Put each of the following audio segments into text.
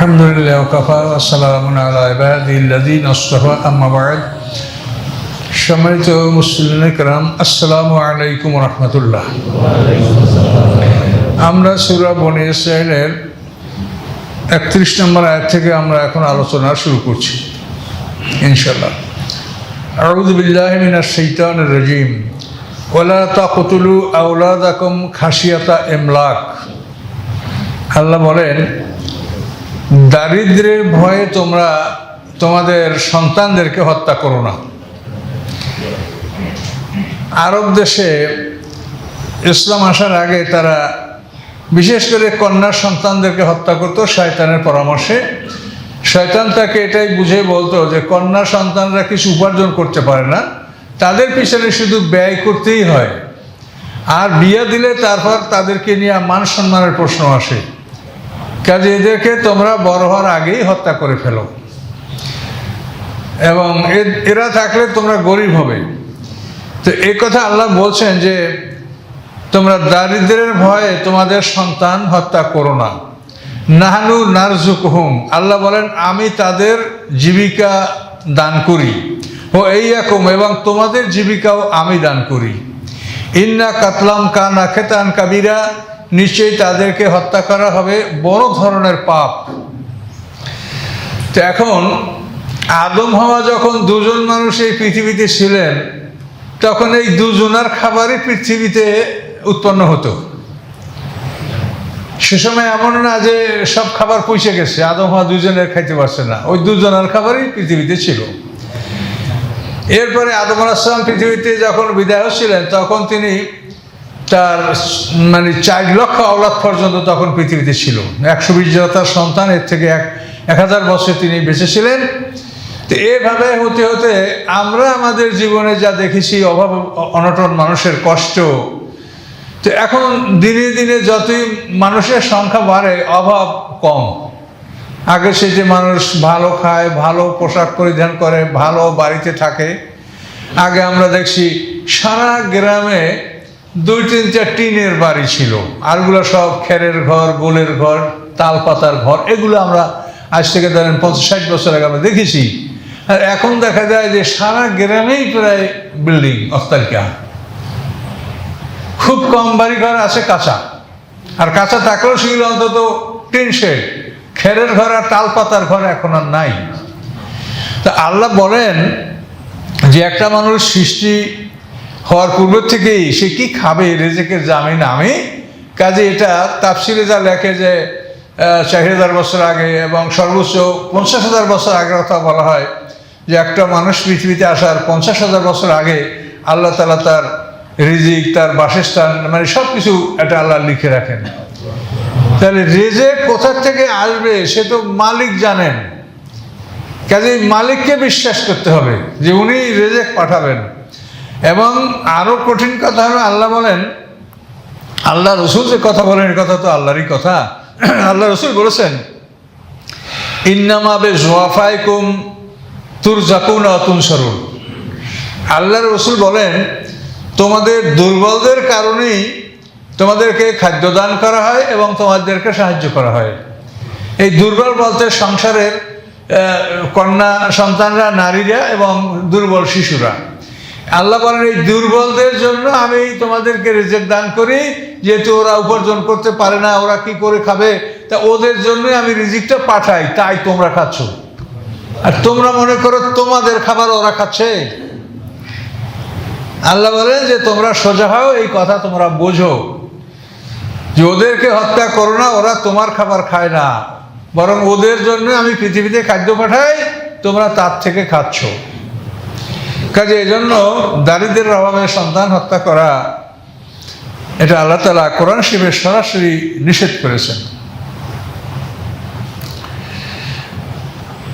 الحمد لله وكفى والسلام على عباده الذين اصطفى أما بعد সম্মানিত মুসলিম کرام আসসালামু আলাইকুম রহমতুল্লাহ আমরা সুরা বনি ইসরায়েলের একত্রিশ নম্বর আয়াত থেকে আমরা এখন আলোচনা শুরু করছি ইনশাল্লাহ أعوذ بالله من الشيطان الرجيم ولا تقتلوا أولادكم خشية إملاق আল্লাহ বলেন দারিদ্রের ভয়ে তোমরা তোমাদের সন্তানদেরকে হত্যা করো না। আরব দেশে ইসলাম আসার আগে তারা বিশেষ করে কন্যা সন্তানদেরকে হত্যা করতো শয়তানের পরামর্শে। শয়তান তাকে এটাই বুঝে বলতো যে কন্যা সন্তানরা কিছু উপার্জন করতে পারে না। তাদের পিছনে শুধু ব্যয় করতেই হয়। আর বিয়ে দিলে তারপর তাদেরকে নিয়ে মান সম্মানের প্রশ্ন আসে। কাজে এদেরকে তোমরা বড় হওয়ার আগেই হত্যা করে ফেলো। এবং এরা থাকলে তোমরা গরিব হবে। তো এই কথা আল্লাহ বলছেন যে, তোমরা দারিদ্রের ভয়ে তোমাদের সন্তান হত্যা করো না। নাহানু নারজুক হুম আল্লাহ বলেন, আমি তাদের জীবিকা দান করি। ও এই রকম এবং তোমাদের জীবিকাও আমি দান করি। ইন্না কাতলাম কানা খেতান কাবিরা। নিশ্চয়ই তাদেরকে হত্যা করা হবে, বড় ধরনের পাপ। তো এখন আদম, হওয়া যখন দুজন মানুষ এই পৃথিবীতে ছিলেন, তখন এই দুজনার খাবারই পৃথিবীতে উৎপন্ন হতো। সে সময় এমন না যে সব খাবার পৌঁছে গেছে, আদম, হওয়া দুজনের খাইতে পারছে না। ওই দুজনের খাবারই পৃথিবীতে ছিল। এরপরে আদম আলাহিসাম পৃথিবীতে যখন বিদায় হচ্ছিলেন, তখন তিনি তার মানে চার লক্ষ আওলাদ পর্যন্ত তখন পৃথিবীতে ছিল। একশো বিশ তার সন্তান, এর থেকে এক এক হাজার বছর তিনি বেঁচে ছিলেন। তো এভাবে হতে হতে আমরা আমাদের জীবনে যা দেখেছি, অভাব, অনটন মানুষের কষ্ট। তো এখন দিনে দিনে যতই মানুষের সংখ্যা বাড়ে, অভাব কম। আগে সে যে মানুষ ভালো খায়, ভালো পোশাক পরিধান করে, ভালো বাড়িতে থাকে, আগে আমরা দেখছি সারা গ্রামে দুই তিনটা টিনের বাড়ি ছিল। আরগুলো সব খেরের ঘর, গোলের ঘর তাল পাতার ঘর, এগুলো আমরা আজ থেকে ধরেন পঞ্চাশ ষাট বছর আগে আমরা দেখেছি। আর এখন দেখা যায় যে সারা গ্রামেই প্রায় বিল্ডিং অস্তালিকা খুব কম বাড়ি ঘর আছে কাঁচা। আর কাঁচা থাকলেও সেগুলো অন্তত টিন শেড। খেরের ঘর আর তাল পাতার ঘর এখন আর নাই। তা আল্লাহ বলেন যে একটা মানুষ সৃষ্টি হওয়ার পূর্ব থেকেই সে কি খাবে রেজেকের জামিন আমি? কাজে এটা তাফসিরে যা লেখে যে চার হাজার বছর আগে এবং সর্বোচ্চ পঞ্চাশ হাজার বছর আগের কথা বলা হয় যে একটা মানুষ পৃথিবীতে আসার পঞ্চাশ হাজার বছর আগে আল্লাহ তালা তার রিজিক, তার বাসস্থান মানে সব কিছু এটা আল্লাহ লিখে রাখেন। তাহলে রেজেক কোথার থেকে আসবে সে তো মালিক জানেন। কাজে মালিককে বিশ্বাস করতে হবে যে উনি রেজেক পাঠাবেন। এবং আরও কঠিন কথা হলো, আল্লাহ বলেন, আল্লাহ রসুল যে কথা বলেন, এ কথা তো আল্লাহরই কথা। আল্লাহ রসুল বলেছেন ইন্নামাবে জোয়াফাইকুম তুর জাকুন সরুন আল্লাহ রসুল বলেন, তোমাদের দুর্বলদের কারণেই তোমাদেরকে খাদ্য দান করা হয় এবং তোমাদেরকে সাহায্য করা হয়। এই দুর্বল বলতে সংসারের কন্যা সন্তানরা, নারীরা এবং দুর্বল শিশুরা। আল্লাহ বলেন, এই দুর্বলদের জন্য আমি তোমাদেরকে রিজেক্ট দান করি। যেহেতু ওরা উপার্জন করতে পারে না, ওরা কি করে খাবে? তা ওদের জন্য আমি রিজিকটা পাঠাই, তাই তোমরা খাচ্ছ। আর তোমরা মনে করো তোমাদের খাবার ওরা খাচ্ছে? আল্লাহ বলেন যে, তোমরা সোজা হও, এই কথা তোমরা বোঝো। যে ওদেরকে হত্যা করো না, ওরা তোমার খাবার খায় না। বরং ওদের জন্য আমি পৃথিবীতে খাদ্য পাঠাই, তোমরা তার থেকে খাচ্ছ। কাজে এই জন্য দারিদ্রের অভাবে সন্তান হত্যা করা, এটা আল্লাহ তালা কোরআন শিবের সরাসরি নিষেধ করেছেন।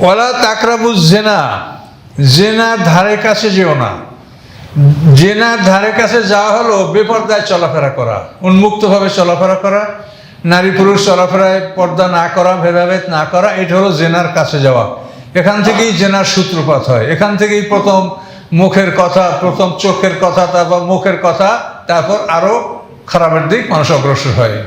ওলা তাকরাবু জেনা জেনার ধারে কাছে যেও না। জেনার ধারে কাছে যাওয়া হলো বেপর্দায় চলাফেরা করা, উন্মুক্তভাবে চলাফেরা করা, নারী পুরুষ চলাফেরায় পর্দা না করা, ভেদাভেদ না করা, এটা হলো জেনার কাছে যাওয়া। এখান থেকেই জেনার সূত্রপাত হয়। এখান থেকেই প্রথম মুখের কথা, প্রথম চোখের কথা, তারপর মুখের কথা, তারপর আরও খারাপের দিক মানুষ অগ্রসর হয়।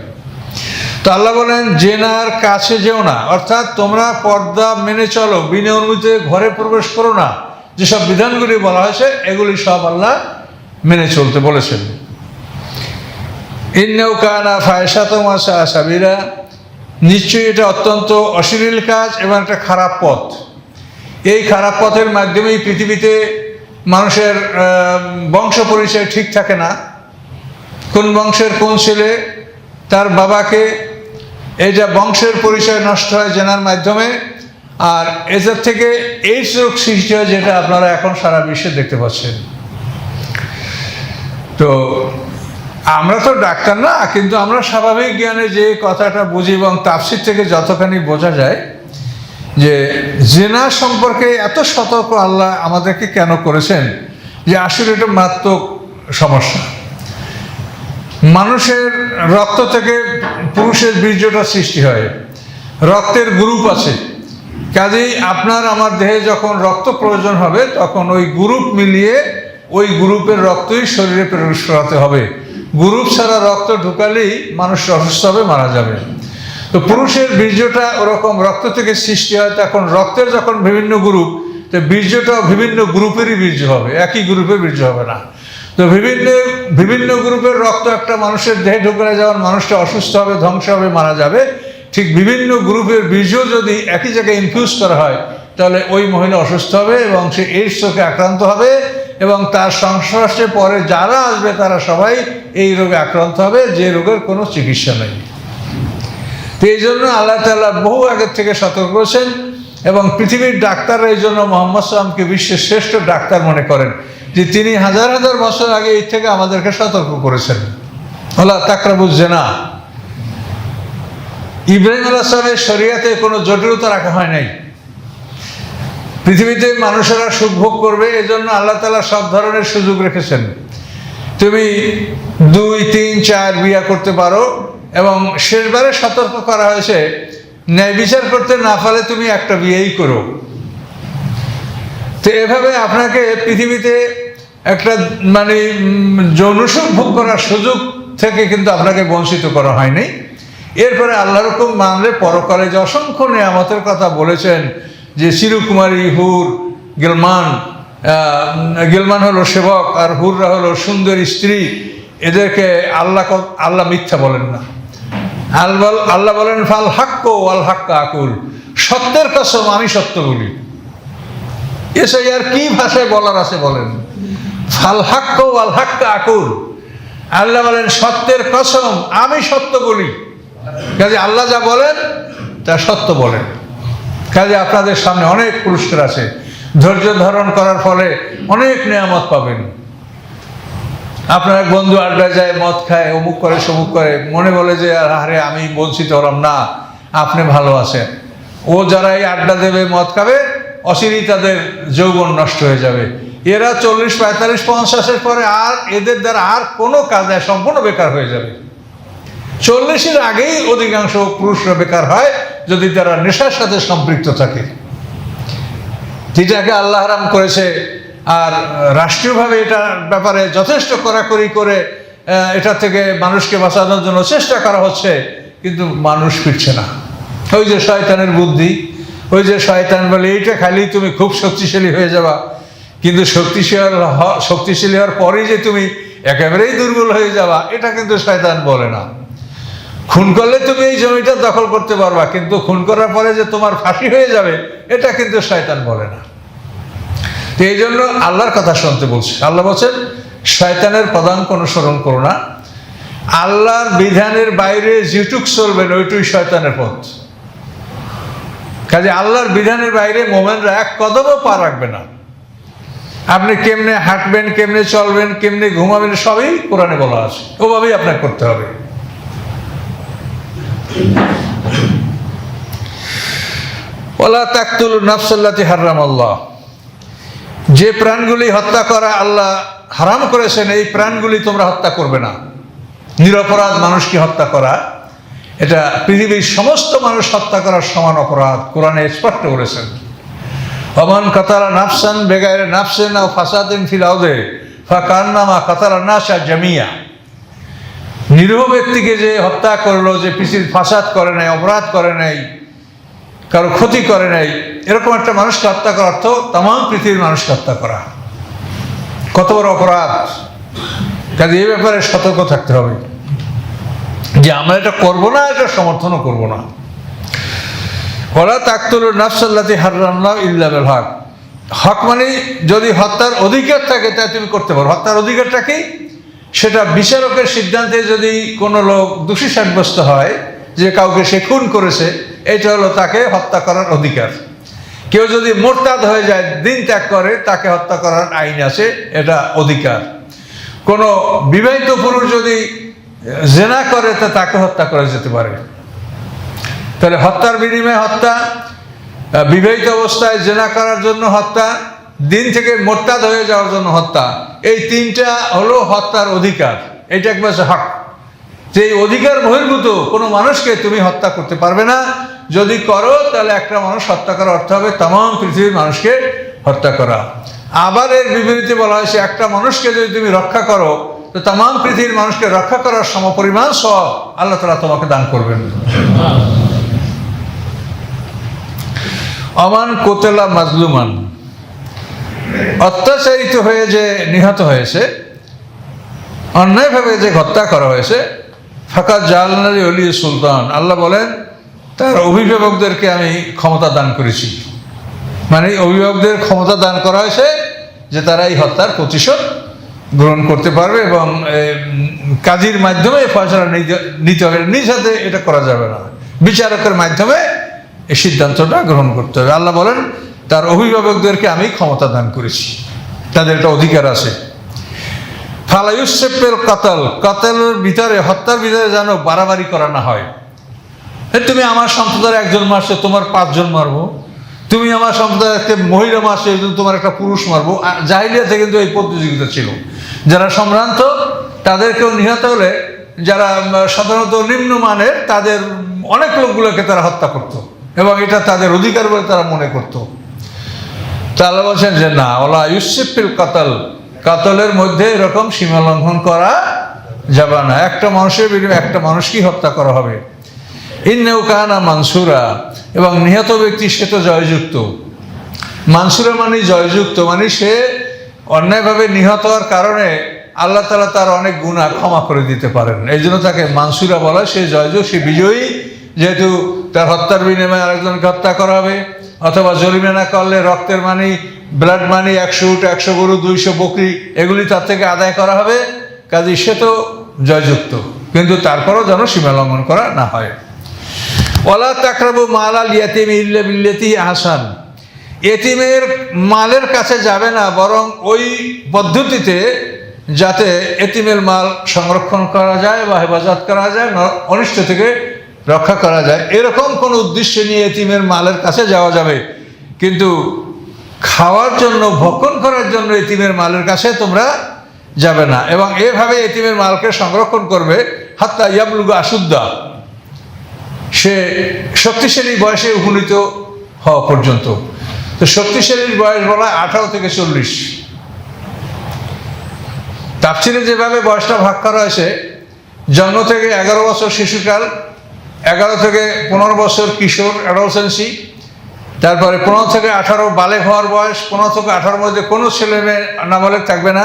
তো আল্লাহ বলেন, জেনার কাছে যেও না। অর্থাৎ তোমরা পর্দা মেনে চলো, বিনা অনুমতিতে ঘরে প্রবেশ করো না। যেসব বিধানগুলি বলা হয়েছে, এগুলি সব আল্লাহ মেনে চলতে বলেছেন। ইন্নেও কানা ফায়সাত মাসা সাবিরা নিশ্চয়ই এটা অত্যন্ত অশ্লীল কাজ এবং একটা খারাপ পথ। এই খারাপ পথের মাধ্যমেই পৃথিবীতে মানুষের বংশ পরিচয় ঠিক থাকে না। কোন বংশের কোন ছেলে তার বাবাকে এই যা বংশের পরিচয় নষ্ট হয় জেনার মাধ্যমে, আর এদের থেকে এই রোগ সৃষ্টি হয় যেটা আপনারা এখন সারা বিশ্বে দেখতে পাচ্ছেন। তো আমরা তো ডাক্তার না, কিন্তু আমরা স্বাভাবিক জ্ঞানে যে কথাটা বুঝি এবং তাফসির থেকে যতখানি বোঝা যায় যে জেনা সম্পর্কে এত সতর্ক আল্লাহ আমাদেরকে কেন করেছেন? যে আসলে এটা মারাত্মক সমস্যা। মানুষের রক্ত থেকে পুরুষের বীর্যটা সৃষ্টি হয়। রক্তের গ্রুপ আছে। কাজেই আপনার আমার দেহে যখন রক্ত প্রয়োজন হবে, তখন ওই গ্রুপ মিলিয়ে ওই গ্রুপের রক্তই শরীরে প্রবেশ করাতে হবে। গ্রুপ ছাড়া রক্ত ঢুকালেই মানুষ অসুস্থ হবে, মারা যাবে। তো পুরুষের বীর্যটা ওরকম রক্ত থেকে সৃষ্টি হয়, তখন রক্তের যখন বিভিন্ন গ্রুপ, তো বীর্যটাও বিভিন্ন গ্রুপেরই বীর্য হবে, একই গ্রুপে বীর্য হবে না। তো বিভিন্ন বিভিন্ন গ্রুপের রক্ত একটা মানুষের দেহে ঢুকলে যেমন মানুষটা অসুস্থ হবে, ধ্বংস হবে, মারা যাবে। ঠিক বিভিন্ন গ্রুপের বীর্য যদি একই জায়গায় ইনফিউজ করা হয়, তাহলে ওই মহিলা অসুস্থ হবে এবং সে এইডস রোগে আক্রান্ত হবে এবং তার সংস্পর্শে পরে যারা আসবে তারা সবাই এই রোগে আক্রান্ত হবে, যে রোগের কোনো চিকিৎসা নেই। তো এই জন্য আল্লাহ তাল্লাহ বহু আগের থেকে সতর্ক করেছেন এবং পৃথিবীর ডাক্তাররা এই জন্য মোহাম্মদ সাল্লামকে বিশ্বের শ্রেষ্ঠ ডাক্তার মনে করেন যে তিনি হাজার হাজার বছর আগে এই থেকে আমাদেরকে সতর্ক করেছেন। আল্লাহ তাকরাবুজ জেনা। ইব্রাহিম আল্লাহ সাহেবের শরিয়াতে কোনো জটিলতা রাখা হয় নাই। পৃথিবীতে মানুষেরা সুখ ভোগ করবে এজন্য আল্লাহ তালা সব ধরনের সুযোগ রেখেছেন। তুমি দুই, তিন, চার বিয়া করতে পারো এবং শেষবারে সতর্ক করা হয়েছে ন্যায় বিচার করতে না পারলে তুমি একটা বিয়েই করো। তো এভাবে আপনাকে পৃথিবীতে একটা মানে উম, যৌন সুখ ভোগ করার সুযোগ থেকে কিন্তু আপনাকে বঞ্চিত করা হয়নি। এরপরে আল্লাহ রকম মানলে পরকালে যে অসংখ্য নিয়ামতের কথা বলেছেন যে চিরকুমারী হুর গেলমান গেলমান হলো সেবক আর হুররা হলো সুন্দর স্ত্রী এদেরকে আল্লাহ আল্লাহ মিথ্যা বলেন না। আল্লাহ বলেন, ফাল হাক্ক আল হাক্কা আকুল। সত্যের কসম, আমি সত্য বলি। এসে আর কি ভাষায় বলার আছে বলেন? ফাল হাক্ক আল হাক্কা আকুল। আল্লাহ বলেন, সত্যের কসম, আমি সত্য বলি। কাজে আল্লাহ যা বলেন, তা সত্য বলেন। কাজে আপনাদের সামনে অনেক পুরস্কার আছে। ধৈর্য ধারণ করার ফলে অনেক নিয়ামত পাবেন। আপনার বন্ধু আড্ডা যায়, মদ খায়, অমুক করে, সমুক করে, মনে বলে যে, আরে আমি বঞ্চিত হলাম। না, আপনি ভালো আছেন। ও যারা এই আড্ডা দেবে, মদ খাবে, অচিরেই তাদের যৌবন নষ্ট হয়ে যাবে। এরা চল্লিশ, পঁয়তাল্লিশ, পঞ্চাশের পরে আর এদের দ্বারা আর কোনো কাজে সম্পূর্ণ বেকার হয়ে যাবে। চল্লিশের আগেই অধিকাংশ পুরুষরা বেকার হয়, যদি তারা নেশার সাথে সম্পৃক্ত থাকে। যেটাকে আল্লাহ হারাম করেছে আর রাষ্ট্রীয়ভাবে এটার ব্যাপারে যথেষ্ট কড়াকড়ি করে এটা থেকে মানুষকে বাঁচানোর জন্য চেষ্টা করা হচ্ছে, কিন্তু মানুষ ফিরছে না। ওই যে শয়তানের বুদ্ধি, ওই যে শয়তান বলে, এইটা খালি তুমি খুব শক্তিশালী হয়ে যাবা। কিন্তু শক্তিশালী শক্তিশালী হওয়ার পরেই যে তুমি একেবারেই দুর্বল হয়ে যাবা, এটা কিন্তু শয়তান বলে না। খুন করলে তুমি এই জমিটা দখল করতে পারবা, কিন্তু খুন করার পরে যে তোমার ফাঁসি হয়ে যাবে, এটা কিন্তু শয়তান বলে না। এই জন্য আল্লাহর কথা শুনতে বলছে। আল্লাহ বলছেন, শয়তানের পদাঙ্ক অনুসরণ করো না। আল্লাহর বিধানের বাইরে যেটুক চলবেন ওইটুই শয়তানের পথ। কাজে আল্লাহর বিধানের বাইরে মোমেনরা এক কদমও পা রাখবে না। আপনি কেমনে হাঁটবেন, কেমনে চলবেন, কেমনে ঘুমাবেন, সবই কোরআনে বলা আছে। ওভাবেই আপনাকে করতে হবে। ওলা তাকতুল নাফসাল্লাতি হারাম আল্লাহ যে প্রাণগুলি হত্যা করা আল্লাহ হারাম করেছেন, এই প্রাণগুলি তোমরা হত্যা করবে না। নিরপরাধ মানুষকে হত্যা করা? এটা পৃথিবীর সমস্ত মানুষ হত্যা করার সমান অপরাধ, কোরআনে স্পষ্ট করেছেন অমান কাতারা নাফসান বেগায়ের নাফসেন ও ফাসাদিন ফিলাউদে ফা কান্নামা কাতারা নাসা জামিয়া। নিরীহ ব্যক্তিকে যে হত্যা করল, যে পিসির ফাসাদ করে নাই, অপরাধ করে নাই, কারও ক্ষতি করে নাই এরকম একটা মানুষকে হত্যা করার অর্থ তাম পৃথিবীর মানুষকে হত্যা করা। কত বড় অপরাধ। কাজে এই ব্যাপারে সতর্ক থাকতে হবে। যে আমরা এটা করব না, এটা সমর্থনও করব না। ওরা তাকতুল নাফসাল্লাতি হারান্লাহ ইল্লাবেল হক। হক মানে যদি হত্যার অধিকার থাকে তা তুমি করতে পারো। হত্যার অধিকারটা কি? সেটা বিচারকের সিদ্ধান্তে যদি কোনো লোক দোষী সাব্যস্ত হয়, যে কাউকে সে খুন করেছে, এটা হলো তাকে হত্যা করার অধিকার। কেউ যদি মোরতাদ হয়ে যায়, দিন ত্যাগ করে, তাকে হত্যা করার আইন আছে, এটা অধিকার। কোনো বিবাহিত পুরুষ যদি জেনা করে, তা তাকে হত্যা করা যেতে পারে। তাহলে হত্যার বিনিময়ে হত্যা বিবাহিত অবস্থায় জেনা করার জন্য হত্যা, দিন থেকে মোরতাদ হয়ে যাওয়ার জন্য হত্যা, এই তিনটা হলো হত্যার অধিকার। এটা একবার হক। যে অধিকার বহির্ভূত, কোনো মানুষকে তুমি হত্যা করতে পারবে না যদি করো, তাহলে একটা মানুষ হত্যা করার অর্থ হবে তাম পৃথিবীর মানুষকে হত্যা করা। আবার এর বিপরীতে বলা হয়েছে, একটা মানুষকে যদি তুমি রক্ষা করো, তো তাম পৃথিবীর মানুষকে রক্ষা করার সমপরিমাণ সব আল্লাহ তালা তোমাকে দান করবেন। অমান কোতেলা মাজলুমান। অত্যাচারিত হয়ে যে নিহত হয়েছে, অন্যায়ভাবে যে হত্যা করা হয়েছে ফাঁকা জালনারি অলি সুলতান। আল্লাহ বলেন তার অভিভাবকদেরকে আমি ক্ষমতা দান করেছি। মানে অভিভাবকদের ক্ষমতা দান করা হয়েছে যে তারা এই হত্যার প্রতিশোধ গ্রহণ করতে পারবে এবং কাজীর মাধ্যমে ফয়সলা নিতে- হবে। নিজ হাতে এটা করা যাবে না। বিচারকের মাধ্যমে এই সিদ্ধান্তটা গ্রহণ করতে হবে। আল্লাহ বলেন, তার অভিভাবকদেরকে আমি ক্ষমতা দান করেছি। তাদের একটা অধিকার আছে। ফালাইউসেপের কাতাল, কাতালের ভিতরে, হত্যার ভিতরে যেন বাড়াবাড়ি করা না হয়। তুমি আমার সম্প্রদায়ের একজন মারছো তোমার পাঁচজন মারবো। তুমি আমার সম্প্রদায়ের একটা মহিলা মারছো একজন তোমার একটা পুরুষ মারবো। জাহিলিয়াতে কিন্তু এই প্রতিযোগিতা ছিল। যারা সম্ভ্রান্ত, তাদেরকেও নিহত হলে, যারা সাধারণত নিম্নমানের তাদের অনেক লোকগুলোকে তারা হত্যা করত। এবং এটা তাদের অধিকার বলে তারা মনে করতো। তাহলে বলছেন যে, না, ওলা ইউসিফিল কাতাল। কাতলের মধ্যে এরকম সীমা লঙ্ঘন করা যাবে না। একটা মানুষের বিরুদ্ধে একটা মানুষকেই হত্যা করা হবে। ইন্নেও কাহানা মানসুরা, এবং নিহত ব্যক্তি সে তো জয়যুক্ত। মানসুরা মানে জয়যুক্ত মানে সে অন্যায়ভাবে নিহত হওয়ার কারণে আল্লাহ তালা তার অনেক গুণা ক্ষমা করে দিতে পারেন। এই জন্য তাকে মানসুরা বলা সে জয়যুক্ত, সে বিজয়ী। যেহেতু তার হত্যার বিনিময়ে আরেকজনকে হত্যা করা হবে, অথবা জরিমানা করলে রক্তের মানি ব্লাড মানি একশো উট, একশো গরু, দুইশো বকরি, এগুলি তার থেকে আদায় করা হবে। কাজে সে তো জয়যুক্ত। কিন্তু তারপরও যেন সীমা লঙ্ঘন করা না হয়। ওলা তাকরাবু মালা লিয়াতিম ইল্লা বিল্লাতি আহসান। এতিমের মালের কাছে যাবে না, বরং ওই পদ্ধতিতে যাতে এতিমের মাল সংরক্ষণ করা যায় বা হেফাজত করা যায় অনিষ্ট থেকে রক্ষা করা যায়। এরকম কোনো উদ্দেশ্য নিয়ে এতিমের মালের কাছে যাওয়া যাবে। কিন্তু খাওয়ার জন্য, ভক্ষণ করার জন্য এতিমের মালের কাছে তোমরা যাবে না। এবং এভাবে এতিমের মালকে সংরক্ষণ করবে, হাত্তা ইয়াবলুগা আশুদ্ধা সে শক্তিশালী বয়সে উপনীত হওয়া পর্যন্ত। তো শক্তিশালীর বয়স বলা আঠারো থেকে চল্লিশ। তাফসিরে যেভাবে বয়সটা ভাগ করা হয়েছে, জন্ম থেকে এগারো বছর শিশুকাল, এগারো থেকে পনেরো বছর কিশোর, অ্যাডলসেন্সি, তারপরে পনেরো থেকে আঠারো বালেক হওয়ার বয়স, পনেরো থেকে আঠারোর মধ্যে কোনো ছেলে মেয়ে নাবালেক থাকবে না।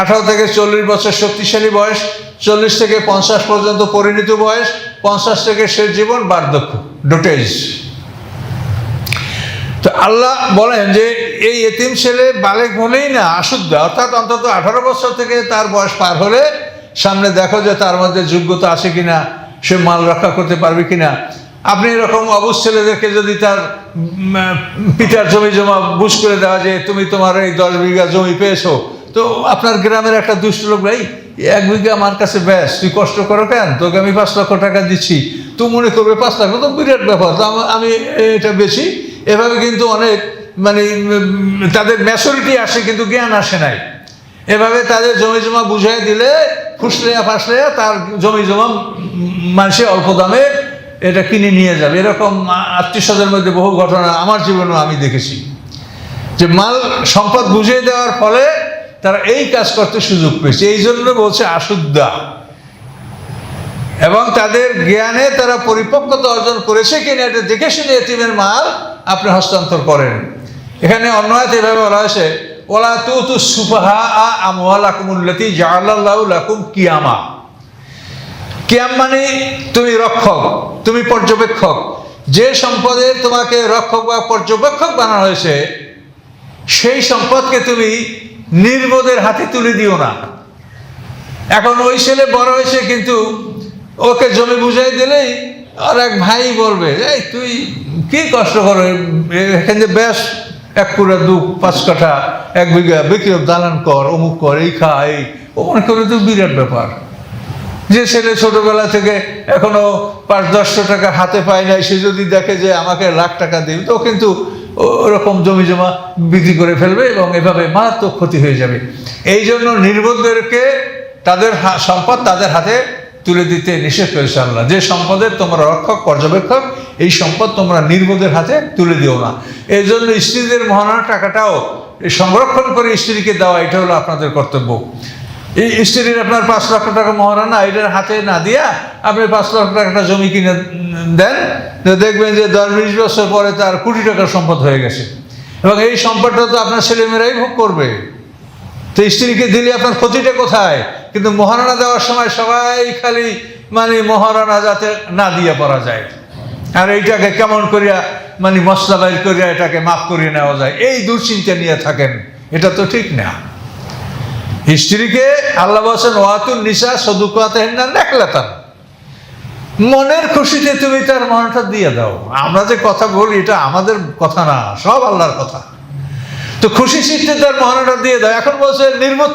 আঠারো থেকে চল্লিশ বছর শক্তিশালী বয়স, চল্লিশ থেকে পঞ্চাশ পর্যন্ত পরিণত বয়স পঞ্চাশ থেকে শেষ জীবন বার্ধক্য ডোটেজ তো আল্লাহ বলেন যে এই এতিম ছেলে বালেক হলেই না আশুদ্ধ অর্থাৎ অন্তত আঠারো বছর থেকে তার বয়স পার হলে সামনে দেখো যে তার মধ্যে যোগ্যতা আছে কিনা, সে মাল রক্ষা করতে পারবে কিনা। আপনি এরকম অবুজ ছেলেদেরকে যদি তার পিতার জমি জমা বুঝ করে দেওয়া যে তুমি তোমার এই দশ বিঘা জমি পেয়েছ। তো আপনার গ্রামের একটা দুষ্ট লোক ভাই এক বিঘা আমার কাছে ব্যাস তুই কষ্ট করো কেন? তোকে আমি পাঁচ লক্ষ টাকা দিচ্ছি। তুই মনে করবে পাঁচ লাখ তো বিরাট ব্যাপার। তো আমি এটা বেশি। এভাবে কিন্তু অনেক মানে তাদের ম্যাচুরিটি আসে কিন্তু জ্ঞান আসে নাই। এভাবে তাদের জমি জমা বুঝাই দিলে ফুসলেয়া ফাসলেয়া তার জমি জমা উম, মানুষে অল্প দামে এটা কিনে নিয়ে যাবে। এরকম আত্মীয় স্বজনের মধ্যে বহু ঘটনা আমার জীবনেও আমি দেখেছি। যে মাল সম্পদ বুঝিয়ে দেওয়ার ফলে তারা এই কাজ করতে সুযোগ পেয়েছে। এই জন্য বলছে আশুদ্ধা। এবং তাদের জ্ঞানে তারা পরিপক্কতা অর্জন করেছে কিনা এটা দেখে শুনে এতিমের মাল আপনি হস্তান্তর করেন। এখানে অন্য এভাবে বলা হয়েছে, ওলা তু তু সুফাহা আ আমওয়ালাকুমুল্লাতি জাআলাল্লাহু লাকুম কিয়ামা। কিয়াম মানে তুমি রক্ষক, তুমি পর্যবেক্ষক। যে সম্পদের তোমাকে রক্ষক বা পর্যবেক্ষক বানানো হয়েছে, সেই সম্পদকে তুমি নির্বোধের হাতে তুলে দিও না। এখন ওই ছেলে বড় হয়েছে কিন্তু ওকে জমি বুঝাই দিলেই আর এক ভাই বলবে, এই তুই কি কষ্ট করো? এখান বেশ, এক কুড়া দু পাঁচ কাঠা, এক বিঘা বিক্রি দালান কর, অমুক কর, এই খা, এই। ও মনে করে তো বিরাট ব্যাপার। যে ছেলে ছোটবেলা থেকে এখনও পাঁচ দশশো টাকা হাতে পায় নাই, সে যদি দেখে যে আমাকে লাখ টাকা দিবে, তো কিন্তু ওরকম জমি জমা বিক্রি করে ফেলবে এবং এভাবে মারাত্মক ক্ষতি হয়ে যাবে। এই জন্য নির্বোধদেরকে তাদের সম্পদ তাদের হাতে তুলে দিতে নিষেধ করেছে আল্লাহ। যে সম্পদের তোমরা রক্ষক, পর্যবেক্ষক, এই সম্পদ তোমরা নির্বোধের হাতে তুলে দিও না। এই জন্য স্ত্রীদের মহানার টাকাটাও সংরক্ষণ করে স্ত্রীকে দেওয়া, এটা হলো আপনাদের কর্তব্য। এই স্ত্রীর আপনার পাঁচ লক্ষ টাকা মহারানা এটার হাতে না দিয়া আপনি পাঁচ লক্ষ টাকাটা জমি কিনে দেন দেখবেন যে দশ বিশ বছর পরে তার কোটি টাকার সম্পদ হয়ে গেছে। এবং এই সম্পদটা তো আপনার ছেলেমেয়েরাই ভোগ করবে। তো স্ত্রীকে দিলে আপনার ক্ষতিটা কোথায়? কিন্তু মহারানা দেওয়ার সময় সবাই খালি মানে মহারানা যাতে না দিয়ে পড়া যায়। আর এইটাকে কেমন করিয়া মানে মশলা বাইর করিয়া এটাকে মাফ করিয়ে নেওয়া যায়, এই দুশ্চিন্তা নিয়ে থাকেন, এটা তো ঠিক না। স্ত্রীকে আল্লাহ বলছেন, ওয়াতুন নিশা সদুকাতে না, নেকলাতান। মনের খুশিতে তুমি তার মনটা দিয়ে দাও। আমরা যে কথা বলি, এটা আমাদের কথা না, সব আল্লাহর কথা। তো খুশি চিত্তে তার মহানাটা দিয়ে দাও। এখন বলছে নির্বোধ